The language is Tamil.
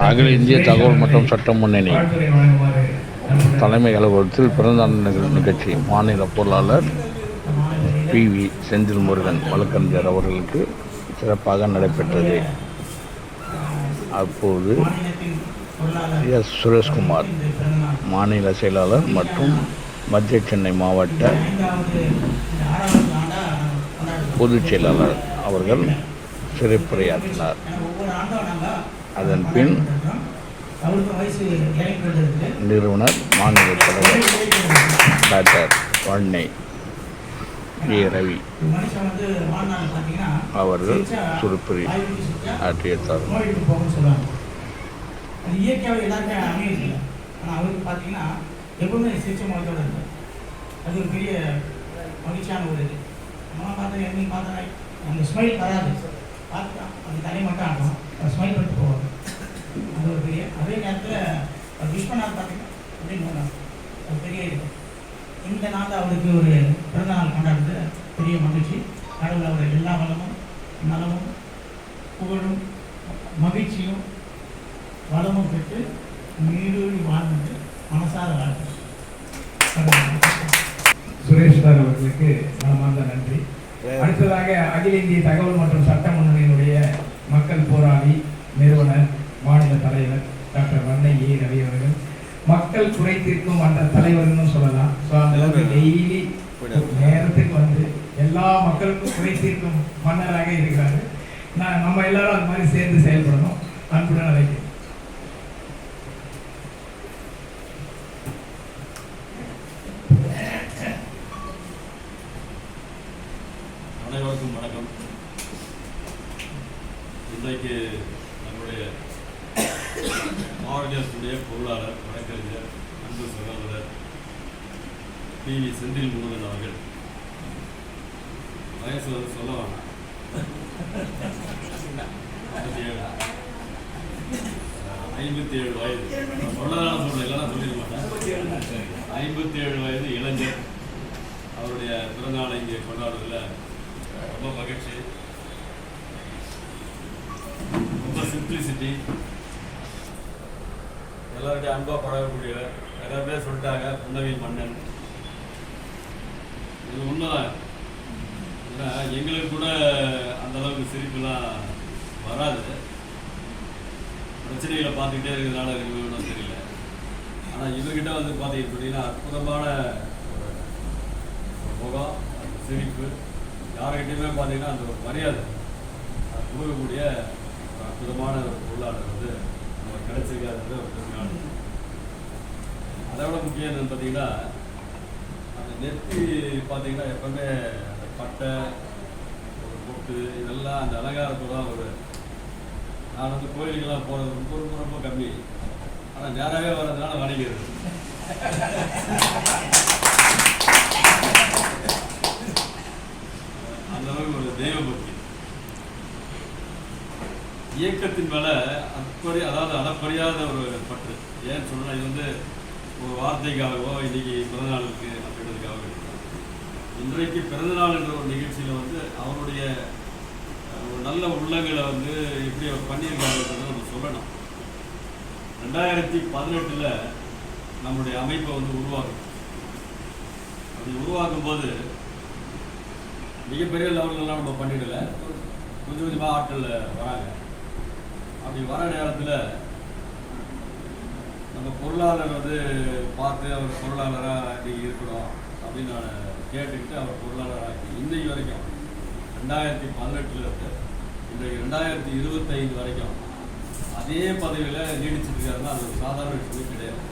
அகில இந்திய தகவல் மற்றும் சட்ட முன்னணி தலைமை அலுவலகத்தில் பிறந்த நிகழ்ச்சி. மாநில பொருளாளர் பி. வி. செந்தில் முருகன் வழக்கறிஞர் அவர்களுக்கு சிறப்பாக நடைபெற்றது. அப்போது எஸ். சுரேஷ்குமார் மாநில செயலாளர் மற்றும் மத்திய சென்னை மாவட்ட பொதுச் செயலாளர் அவர்கள் சிறப்புரையாற்றினார். அதன் பின் நிறுவனர் மாநில தலைவர் டாக்டர் வண்ணை ஏ. ரவி அவர்கள் சிரிச்சா ஆற்றிய வாய்விட்டு இயற்கையாக எல்லாருமே அமையதில்லை ஆனால் அவருக்கு பார்த்தீங்கன்னா எப்பவுமே சிகிச்சை முகத்தோட இருக்கும் அது ஒரு பெரிய மகிழ்ச்சியான ஒரு இது நம்ம பார்த்தா எப்படின்னு பார்த்தா அந்த ஸ்மைல் வராது. பார்த்தா அந்த தலை மட்டும் ஆகும். ஸ்மைல் பண்ணி போவாங்க அது ஒரு பெரிய அதே நேரத்தில் விஸ்வநாத் பார்த்தீங்கன்னா அப்படின்னு அது பெரிய இது. இந்த நாளில் அவருக்கு ஒரு பிறந்த நாள் கொண்டாடுறது பெரிய மகிழ்ச்சி. கடவுள் அவர் எல்லா வளமும் நலமும் புகழும் மகிழ்ச்சியும் வளமும் பெற்று நீடூழி வாழ்ந்து மனசார வாழ்த்து. சுரேஷ் சார் அவர்களுக்கு மனமார்ந்த நன்றி. அடுத்ததாக அகில இந்திய தகவல் மற்றும் சட்ட முன்னணியினுடைய மக்கள் போராளி நிறுவனர் மாநில தலைவர் டாக்டர் வண்ணை ஏ ரவி அவர்கள். மக்கள் குறை தீர்க்கும் மன்ற தலைவர்னு சொல்லலாம். ஸோ அந்த அளவுக்கு டெய்லி நேரத்துக்கு வந்து எல்லா மக்களுக்கும் குறை தீர்க்கும் மன்னராக இருக்கிறாரு. நான் நம்ம எல்லாரும் அது மாதிரி சேர்ந்து செயல்படணும். அன்புடன் அழைக்கிறேன். அனைவருக்கும் வணக்கம். இன்றைக்கு நம்முடைய மாவட்டத்துடைய பொருளாளர் வழக்கறிஞர் அன்பு சகோதரர் பி. வி. செந்தில் முருகன் அவர்கள். வயசு வந்து சொல்ல வேணாம். ஐம்பத்தி ஏழு ஐம்பத்தி ஏழு வயது. நான் சொல்லதான் சொல்றேன் இல்லைன்னா சொல்லிட மாட்டேன். ஐம்பத்தி ஏழு வயது இளைஞர். அவருடைய பிறந்தநாளை இங்கே கொண்டாடுவதில் ரொம்ப மகிழ்ச்சி. ரொம்ப சிம்பிளிசிட்டி எல்லாருடைய அன்பாக பழகக்கூடியவர் நிறைய பேர் சொல்லிட்டாங்க புன்னகை மன்னன். இது உண்மைதான். ஏன்னா எங்களுக்கு கூட அந்த அளவுக்கு சிரிப்புலாம் வராது. பிரச்சனைகளை பார்த்துக்கிட்டே இருக்கிறதுனால இருக்குன்னு தெரியல. ஆனால் இவர்கிட்ட வந்து பார்த்தீங்க அப்படின்னா அற்புதமான ஒரு ஒரு முகம் அந்த சிரிப்பு. யார்கிட்டையுமே பார்த்தீங்கன்னா அந்த ஒரு மரியாதை கொடுக்கக்கூடிய ஒரு அற்புதமான ஒரு பொருளாளர் வந்து நமக்கு கிடைச்சிருக்காது ஒரு பெருநாள் அதை விட முக்கியம் என்னன்னு பார்த்தீங்கன்னா அந்த நெத்தி பார்த்தீங்கன்னா எப்பவுமே அந்த பட்டை ஒரு பொட்டு இதெல்லாம் அந்த அலங்காரத்தோட ஒரு நான் வந்து கோயிலுக்கெல்லாம் போகிறது ரொம்ப ரொம்ப ரொம்ப கம்மி. ஆனால் நேராகவே வர்றதுனால வணிகிறது அந்த அளவுக்கு ஒரு தெய்வ பக்தி. இயக்கத்தின் மேலே அப்படி அதாவது அளப்பறியாத ஒரு பற்று. ஏன்னு சொன்னா இது வந்து ஒரு வார்த்தைக்காகவோ இன்றைக்கி பிறந்தநாளுக்கு அப்படின்றதுக்காக இன்றைக்கு பிறந்தநாள் என்ற ஒரு நிகழ்ச்சியில் வந்து அவருடைய ஒரு நல்ல உள்ளங்களை வந்து எப்படி அவர் பண்ணியிருக்காருன்றதை நம்ம சொல்லணும். ரெண்டாயிரத்தி பதினெட்டில் நம்முடைய அமைப்பை வந்து உருவாக்கும் அப்படி உருவாக்கும் போது மிகப்பெரிய லெவல்லலாம் நம்ம பண்ணிடலை. கொஞ்சம் கொஞ்சமாக ஆட்கள் வராங்க. அப்படி வர நேரத்தில் நம்ம பொருளாளர் வந்து பார்த்து அவர் பொருளாளராக நீங்கள் இருக்கணும் அப்படின்னு நான் கேட்டுக்கிட்டு அவர் பொருளாளராக இன்றைக்கு வரைக்கும் ரெண்டாயிரத்தி பதினெட்டுலேருந்து இன்றைக்கு ரெண்டாயிரத்தி இருபத்தைந்து வரைக்கும் அதே பதவியில் நீடிச்சிட்டு இருக்காருன்னா அது ஒரு சாதாரண விஷயமே கிடையாது.